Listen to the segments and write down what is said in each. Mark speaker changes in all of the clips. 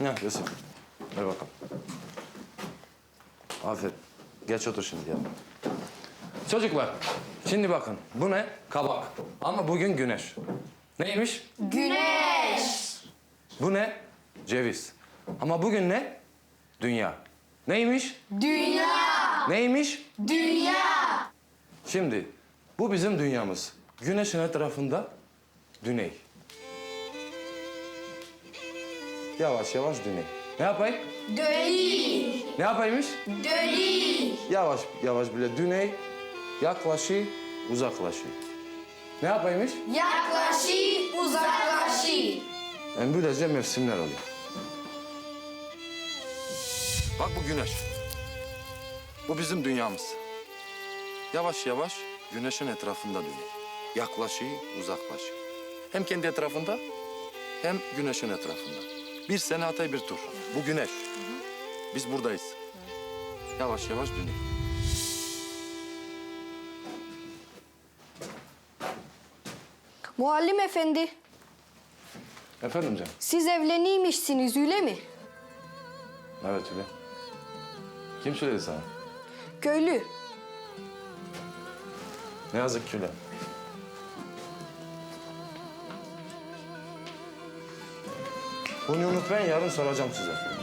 Speaker 1: Ne yapıyorsun? Ver bakalım. Afiyet. Geç otur şimdi ya. Çocuklar, şimdi bakın. Bu ne? Kabak. Ama bugün güneş. Neymiş?
Speaker 2: Güneş.
Speaker 1: Bu ne? Ceviz. Ama bugün ne? Dünya. Neymiş?
Speaker 2: Dünya.
Speaker 1: Neymiş?
Speaker 2: Dünya.
Speaker 1: Şimdi bu bizim dünyamız. Güneşin etrafında Güney. Yavaş yavaş güney. Ne yapayım?
Speaker 2: Döli.
Speaker 1: Ne yapaymış?
Speaker 2: Döli.
Speaker 1: Yavaş yavaş bile güney yaklaşıyor, uzaklaşıyor. Ne yapaymış?
Speaker 2: Yaklaşır, uzaklaşır.
Speaker 1: Yani böylece mevsimler oluyor. Bak bu güneş. Bu bizim dünyamız. Yavaş yavaş güneşin etrafında dönüyor. Yaklaşıyor, uzaklaşıyor. Hem kendi etrafında hem güneşin etrafında. Bir sene atay bir tur. Bu güneş. Biz buradayız. Yavaş yavaş dönüyor.
Speaker 3: Muallim efendi,
Speaker 1: Efendim canım?
Speaker 3: siz evleniymişsiniz öyle mi?
Speaker 1: Evet öyle. Kim söyledi sana?
Speaker 3: Köylü.
Speaker 1: Ne yazık ki öyle. Bunu unutmayın, yarın soracağım size.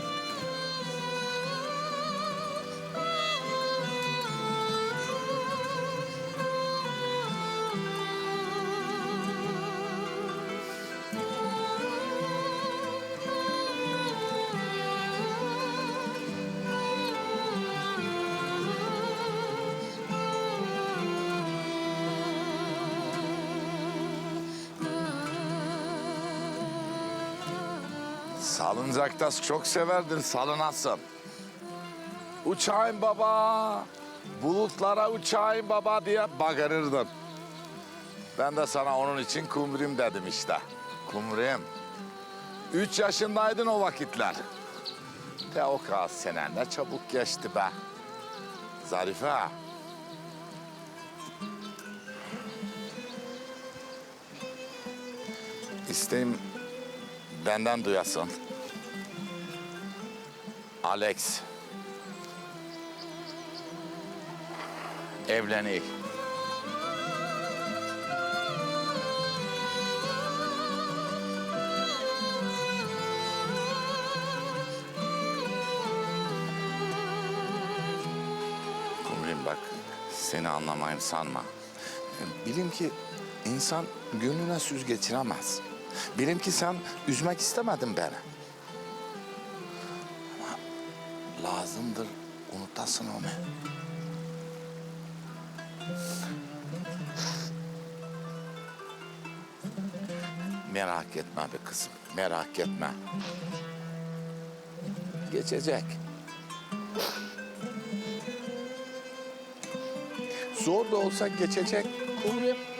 Speaker 4: Salıncakta çok severdin salınasın. Uçayım baba, bulutlara uçayım baba diye bağırırdın. Ben de sana onun için kumrim dedim işte. Kumrim. Üç yaşındaydın o vakitler. De o kadar sene ne çabuk geçti be. Zarife. İsteğim benden duyasın. Alex. Evlenik. Kumrim bak, seni anlamayım sanma. Bilim ki insan gönlüne süz geçiremez. Bilim ki sen üzmek istemedin beni. Lazımdır unutasın onu. Merak etme be kızım, merak etme. Geçecek. Zor da olsa geçecek. Kumrim.